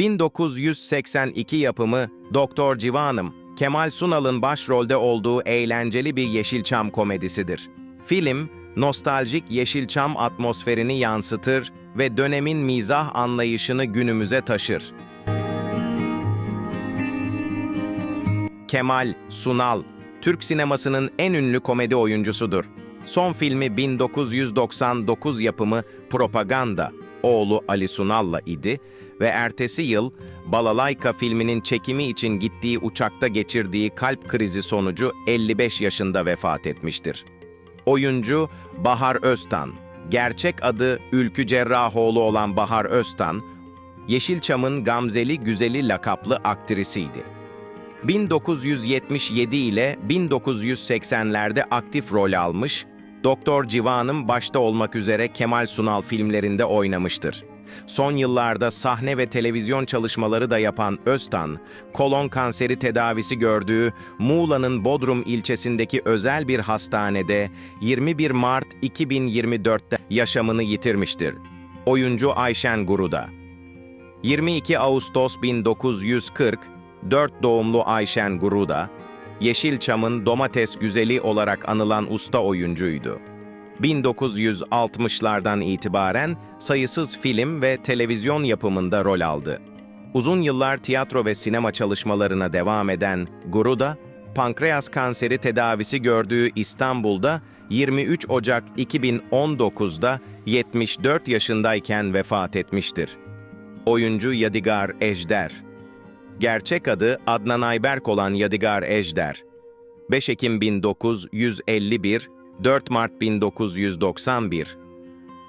1982 yapımı Doktor Civanım, Kemal Sunal'ın başrolde olduğu eğlenceli bir Yeşilçam komedisidir. Film, nostaljik Yeşilçam atmosferini yansıtır ve dönemin mizah anlayışını günümüze taşır. Kemal Sunal, Türk sinemasının en ünlü komedi oyuncusudur. Son filmi 1999 yapımı Propaganda, oğlu Ali Sunal'la idi ve ertesi yıl Balalayka filminin çekimi için gittiği uçakta geçirdiği kalp krizi sonucu 55 yaşında vefat etmiştir. Oyuncu Bahar Öztan, gerçek adı Ülkü Cerrahoğlu olan Bahar Öztan, Yeşilçam'ın Gamzeli Güzeli lakaplı aktrisiydi. 1977 ile 1980'lerde aktif rol almış, Doktor Civan'ım başta olmak üzere Kemal Sunal filmlerinde oynamıştır. Son yıllarda sahne ve televizyon çalışmaları da yapan Öztan, kolon kanseri tedavisi gördüğü Muğla'nın Bodrum ilçesindeki özel bir hastanede 21 Mart 2024'te yaşamını yitirmiştir. Oyuncu Ayşen Guruda 22 Ağustos 1940, 4 doğumlu Ayşen Guruda, Yeşilçam'ın domates güzeli olarak anılan usta oyuncuydu. 1960'lardan itibaren sayısız film ve televizyon yapımında rol aldı. Uzun yıllar tiyatro ve sinema çalışmalarına devam eden Guruda, pankreas kanseri tedavisi gördüğü İstanbul'da 23 Ocak 2019'da 74 yaşındayken vefat etmiştir. Oyuncu Yadigar Ejder Gerçek adı Adnan Ayberk olan Yadigar Ejder. 5 Ekim 1951, 4 Mart 1991.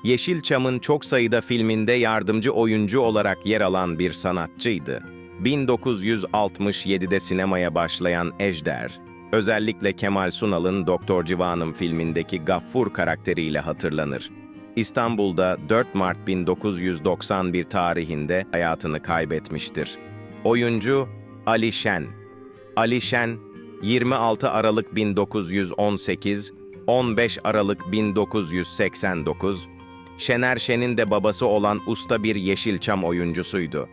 Yeşilçam'ın çok sayıda filminde yardımcı oyuncu olarak yer alan bir sanatçıydı. 1967'de sinemaya başlayan Ejder, özellikle Kemal Sunal'ın Doktor Civanım filmindeki Gaffur karakteriyle hatırlanır. İstanbul'da 4 Mart 1991 tarihinde hayatını kaybetmiştir. Oyuncu Ali Şen. Ali Şen, 26 Aralık 1918, 15 Aralık 1989, Şener Şen'in de babası olan usta bir Yeşilçam oyuncusuydu.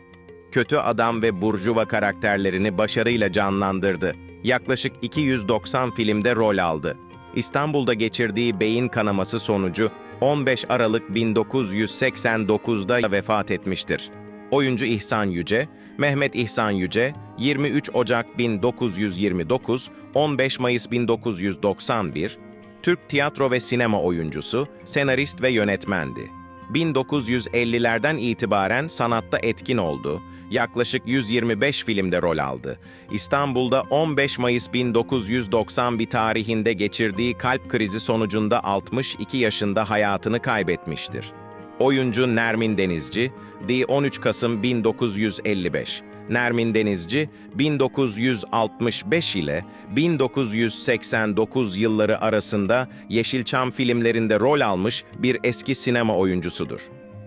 Kötü adam ve burjuva karakterlerini başarıyla canlandırdı. Yaklaşık 290 filmde rol aldı. İstanbul'da geçirdiği beyin kanaması sonucu 15 Aralık 1989'da vefat etmiştir. Oyuncu İhsan Yüce, Mehmet İhsan Yüce, 23 Ocak 1929, 15 Mayıs 1991, Türk tiyatro ve sinema oyuncusu, senarist ve yönetmendi. 1950'lerden itibaren sanatta etkin oldu. Yaklaşık 125 filmde rol aldı. İstanbul'da 15 Mayıs 1991 tarihinde geçirdiği kalp krizi sonucunda 62 yaşında hayatını kaybetmiştir. Oyuncu Nermin Denizci, The 13 Kasım 1955. Nermin Denizci, 1965 ile 1989 yılları arasında Yeşilçam filmlerinde rol almış bir eski sinema oyuncusudur.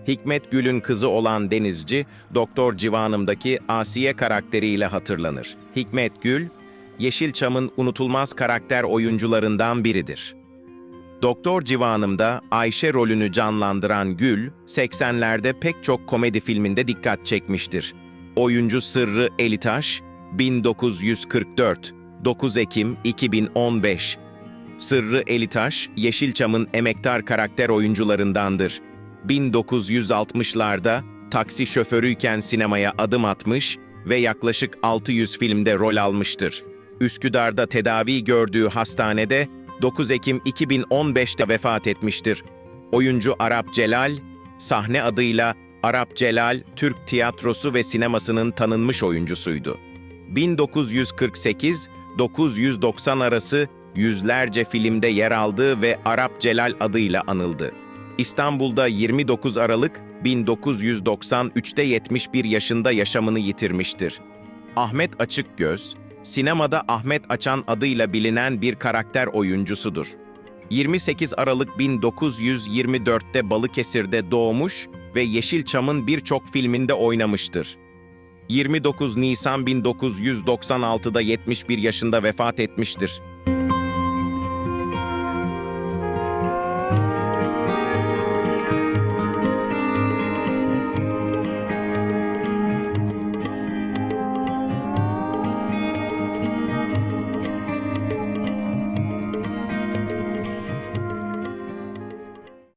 Hikmet Gül'ün kızı olan Denizci, Doktor Civanım'daki Asiye karakteriyle hatırlanır. Hikmet Gül, Yeşilçam'ın unutulmaz karakter oyuncularından biridir. Doktor Civanım'da Ayşe rolünü canlandıran Gül, 80'lerde pek çok komedi filminde dikkat çekmiştir. Oyuncu Sırrı Elitaş, 1944, 9 Ekim 2015. Sırrı Elitaş, Yeşilçam'ın emektar karakter oyuncularındandır. 1960'larda taksi şoförüyken sinemaya adım atmış ve yaklaşık 600 filmde rol almıştır. Üsküdar'da tedavi gördüğü hastanede 9 Ekim 2015'te vefat etmiştir. Oyuncu Arap Celal, sahne adıyla Arap Celal, Türk tiyatrosu ve sinemasının tanınmış oyuncusuydu. 1948-990 arası yüzlerce filmde yer aldı ve Arap Celal adıyla anıldı. İstanbul'da 29 Aralık 1993'te 71 yaşında yaşamını yitirmiştir. Ahmet Açıkgöz, sinemada Ahmet Açan adıyla bilinen bir karakter oyuncusudur. 28 Aralık 1924'te Balıkesir'de doğmuş ve Yeşilçam'ın birçok filminde oynamıştır. 29 Nisan 1996'da 71 yaşında vefat etmiştir.